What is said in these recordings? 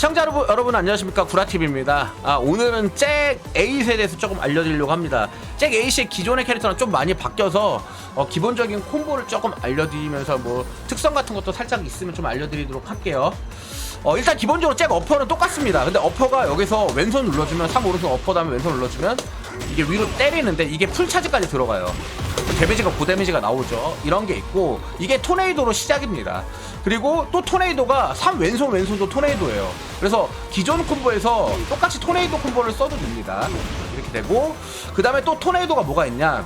시청자 여러분, 여러분 안녕하십니까? 구라TV입니다. 아, 오늘은 잭 에잇에 대해서 조금 알려드리려고 합니다. 잭 에잇의 기존의 캐릭터랑 좀 많이 바뀌어서 어, 기본적인 콤보를 조금 알려드리면서 뭐 특성 같은 것도 살짝 있으면 좀 알려드리도록 할게요. 어, 일단 기본적으로 잭 어퍼는 똑같습니다. 근데 어퍼가 여기서 왼손 눌러주면 3 오른손 어퍼 다음에 왼손 눌러주면 이게 위로 때리는데 이게 풀차지까지 들어가요. 데미지가 고데미지가 나오죠. 이런 게 있고 이게 토네이도로 시작입니다. 그리고 또 토네이도가 3 왼손 왼손도 토네이도예요. 그래서 기존 콤보에서 똑같이 토네이도 콤보를 써도 됩니다. 이렇게 되고 그 다음에 또 토네이도가 뭐가 있냐?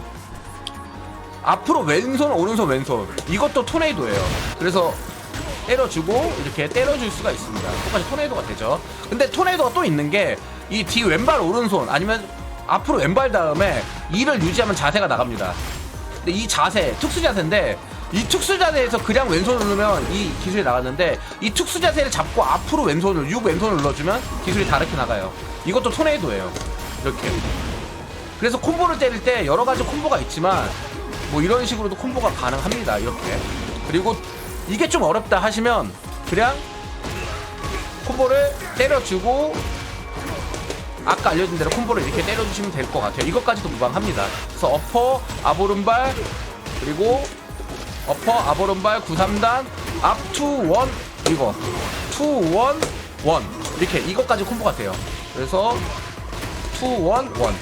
앞으로 왼손 오른손 왼손. 이것도 토네이도예요. 그래서 때려주고 이렇게 때려줄 수가 있습니다. 똑같이 토네이도가 되죠. 근데 토네이도가 또 있는 게 이 뒤 왼발 오른손 아니면 앞으로 왼발 다음에 이를 유지하면 자세가 나갑니다. 근데 이 자세 특수 자세인데 이 특수 자세에서 그냥 왼손 누르면 이 기술이 나갔는데 이 특수 자세를 잡고 앞으로 왼손을 6 왼손을 눌러주면 기술이 다르게 나가요. 이것도 토네이도예요. 이렇게. 그래서 콤보를 때릴 때 여러 가지 콤보가 있지만 뭐 이런 식으로도 콤보가 가능합니다. 이렇게. 그리고 이게 좀 어렵다 하시면 그냥 콤보를 때려주고 아까 알려준 대로 콤보를 이렇게 때려주시면 될 것 같아요. 이것까지도 무방합니다. 그래서 어퍼 아보른발 그리고 어퍼 아보른발 93단 앞투 원 이거. 투원 원. 이렇게 이것까지 콤보가 돼요. 그래서 투원 원.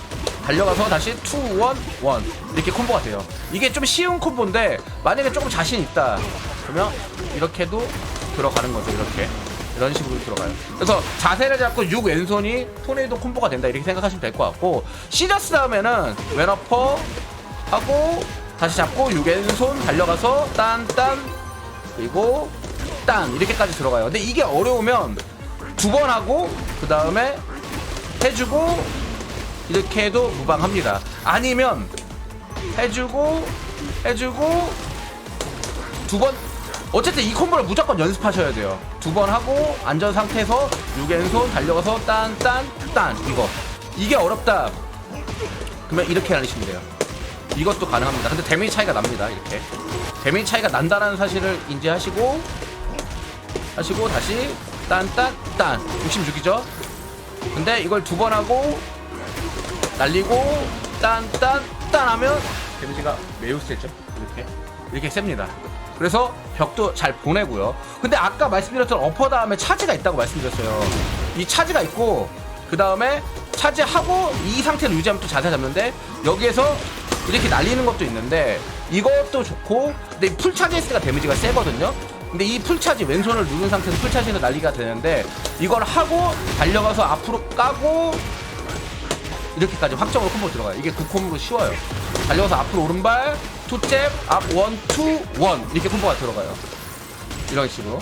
달려가서 다시 투원 원. 이렇게 콤보가 돼요. 이게 좀 쉬운 콤보인데 만약에 조금 자신 있다. 그러면 이렇게도 들어가는 거죠 이렇게 이런 식으로 들어가요. 그래서 자세를 잡고 6 왼손이 토네이도 콤보가 된다 이렇게 생각하시면 될 것 같고 시저스 다음에는 왼어퍼 하고 다시 잡고 6 왼손 달려가서 딴딴 그리고 딴 이렇게까지 들어가요. 근데 이게 어려우면 두 번 하고 그 다음에 해주고 이렇게 해도 무방합니다. 아니면 해주고 해주고 두번 어쨌든 이 콤보를 무조건 연습하셔야 돼요. 두 번 하고 안전 상태에서 6왼손 달려가서 딴 딴 딴 이거. 이게 어렵다. 그러면 이렇게 날리시면 돼요. 이것도 가능합니다. 근데 데미지 차이가 납니다 이렇게. 데미지 차이가 난다는 사실을 인지하시고 하시고 다시 딴 딴 딴. 66이죠? 근데 이걸 두 번 하고 날리고 딴 딴 딴 하면 데미지가 매우 세죠? 이렇게. 이렇게 셉니다 그래서 벽도 잘 보내고요 근데 아까 말씀드렸던 어퍼 다음에 차지가 있다고 말씀드렸어요 이 차지가 있고 그 다음에 차지하고 이 상태를 유지하면 또 자세 잡는데 여기에서 이렇게 날리는 것도 있는데 이것도 좋고 근데 이 풀차지 했을 때가 데미지가 세거든요 근데 이 풀차지 왼손을 누른 상태에서 풀차지에서 날리가 되는데 이걸 하고 달려가서 앞으로 까고 이렇게까지 확정으로 콤보 들어가요. 이게 그 콤보로 쉬워요. 달려가서 앞으로 오른발, 투잽, 앞 원, 투, 원 이렇게 콤보가 들어가요. 이런 식으로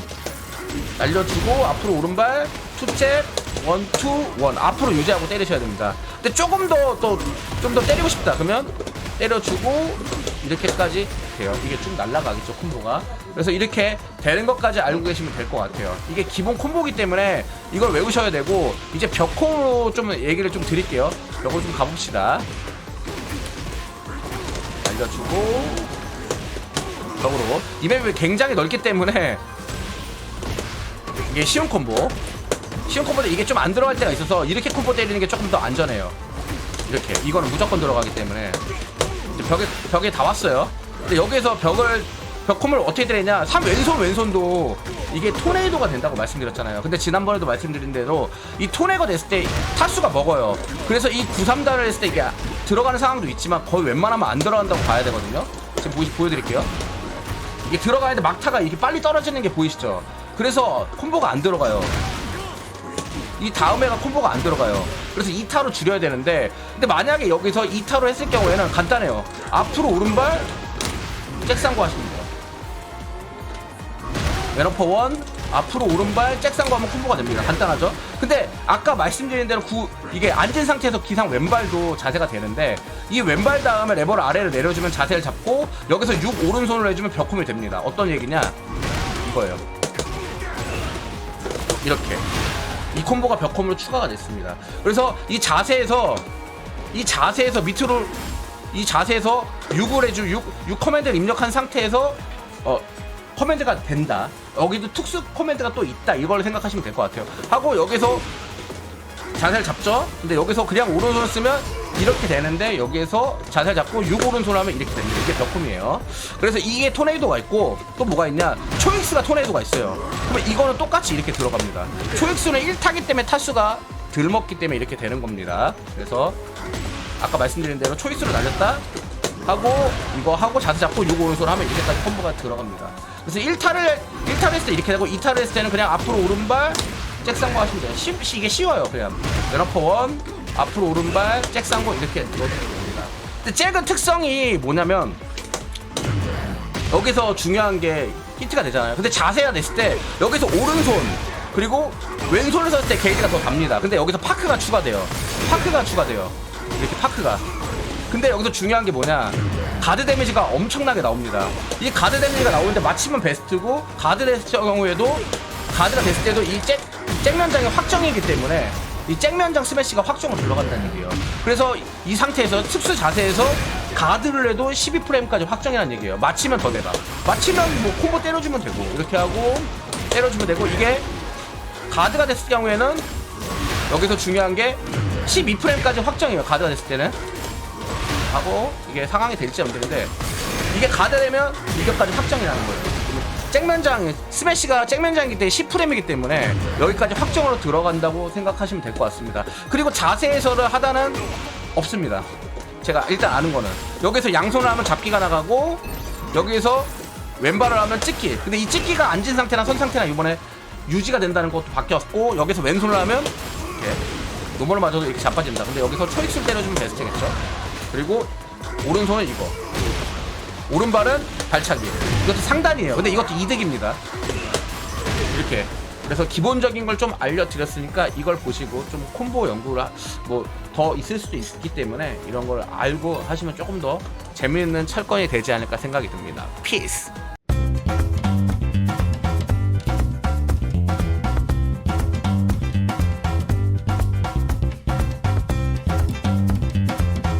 날려주고 앞으로 오른발, 투잽, 원, 투, 원 앞으로 유지하고 때리셔야 됩니다. 근데 조금 더 또 좀 더 때리고 싶다 그러면 때려주고 이렇게까지 돼요. 이게 쭉 날라가겠죠 콤보가. 그래서 이렇게 되는 것까지 알고 계시면 될 것 같아요. 이게 기본 콤보기 때문에 이걸 외우셔야 되고 이제 벽콤으로 좀 얘기를 좀 드릴게요. 벽을 좀 가봅시다. 알려주고 벽으로 이 맵이 굉장히 넓기 때문에 이게 쉬운 콤보. 쉬운 콤보인데 이게 좀 안 들어갈 때가 있어서 이렇게 콤보 때리는 게 조금 더 안전해요. 이렇게 이거는 무조건 들어가기 때문에 벽에 벽에 다 왔어요. 근데 여기에서 벽을 벽콤을 어떻게 때리냐? 3 왼손 왼손도 이게 토네이도가 된다고 말씀드렸잖아요. 근데 지난번에도 말씀드린 대로 이 토네가 됐을 때 타수가 먹어요. 그래서 이 93달을 했을 때 이게 들어가는 상황도 있지만 거의 웬만하면 안 들어간다고 봐야 되거든요. 지금 보이, 보여드릴게요. 이게 들어가는데 막타가 이렇게 빨리 떨어지는 게 보이시죠? 그래서 콤보가 안 들어가요. 이 다음에가 콤보가 안 들어가요. 그래서 2타로 줄여야 되는데 근데 만약에 여기서 2타로 했을 경우에는 간단해요. 앞으로 오른발 잭상고 하시면 돼요. 왼어퍼 원 앞으로 오른발 잭상고 하면 콤보가 됩니다. 간단하죠? 근데 아까 말씀드린 대로 구, 이게 앉은 상태에서 기상 왼발도 자세가 되는데 이 왼발 다음에 레버를 아래로 내려주면 자세를 잡고 여기서 6 오른손으로 해주면 벽콤이 됩니다. 어떤 얘기냐? 이거예요. 이렇게 이 콤보가 벽콤으로 추가가 됐습니다. 그래서 이 자세에서 이 자세에서 밑으로 이 자세에서 6을 해주 6, 6 커맨드를 입력한 상태에서 어 커맨드가 된다. 여기도 특수 커맨드가 또 있다. 이걸 생각하시면 될 것 같아요. 하고 여기서 자세를 잡죠. 근데 여기서 그냥 오른손 쓰면 이렇게 되는데 여기에서 자세를 잡고 6 오른손 하면 이렇게 됩니다. 이게 벽홈이에요. 그래서 이게 토네이도가 있고 또 뭐가 있냐? 초익스가 토네이도가 있어요. 그러면 이거는 똑같이 이렇게 들어갑니다. 초익스는 1타기 때문에 타수가 덜 먹기 때문에 이렇게 되는 겁니다. 그래서 아까 말씀드린 대로 초이스로 날렸다 하고 이거 하고 자세 잡고 6 오른손 하면 이렇게까지 콤보가 들어갑니다. 그래서 1타를 1타를 했을 때 이렇게 되고 2타를 했을 때는 그냥 앞으로 오른발 잭상고 하시면 돼요. 쉽, 이게 쉬워요. 그냥 연어퍼 원 앞으로 오른발 잭상고 이렇게 넣어주면 됩니다. 근데 잭은 특성이 뭐냐면 여기서 중요한 게 히트가 되잖아요. 근데 자세가 됐을 때 여기서 오른손 그리고 왼손을 썼을 때 게이지가 더 답니다. 근데 여기서 파크가 추가돼요. 파크가 추가돼요. 이렇게 파크가. 근데 여기서 중요한 게 뭐냐? 가드 데미지가 엄청나게 나옵니다. 이 가드 데미지가 나오는데 맞히면 베스트고 가드 됐을 경우에도 가드가 됐을 때도 이 잭, 잭면장이 확정이기 때문에 이 잭면장 스매시가 확정으로 들어간다는 얘기예요. 그래서 이 상태에서 특수 자세에서 가드를 해도 12프레임까지 확정이라는 얘기예요. 맞히면 더 내다. 맞히면 뭐 콤보 때려주면 되고 이렇게 하고 때려주면 되고 이게 가드가 됐을 경우에는 여기서 중요한 게 12프레임까지 확정이에요. 가드가 됐을 때는 하고 이게 상황이 될지 안 되는데 이게 가드되면 이격까지 확정이라는 거예요. 잭면장 스매시가 잭면장이기 때문에 10프레임이기 때문에 여기까지 확정으로 들어간다고 생각하시면 될 것 같습니다. 그리고 자세에서를 하다는 없습니다. 제가 일단 아는 거는 여기서 양손을 하면 잡기가 나가고 여기에서 왼발을 하면 찍기. 근데 이 찍기가 앉은 상태나 선 상태나 이번에 유지가 된다는 것도 바뀌었고 여기서 왼손을 하면 이렇게 노멀을 맞아도 이렇게 자빠진다. 근데 여기서 초이스를 때려주면 베스트겠죠. 그리고 오른손은 이거. 오른발은 발차기. 이것도 상단이에요. 근데 이것도 이득입니다. 이렇게. 그래서 기본적인 걸 좀 알려드렸으니까 이걸 보시고 좀 콤보 연구를 뭐더 있을 수도 있기 때문에 이런 걸 알고 하시면 조금 더 재미있는 철권이 되지 않을까 생각이 듭니다. 피스.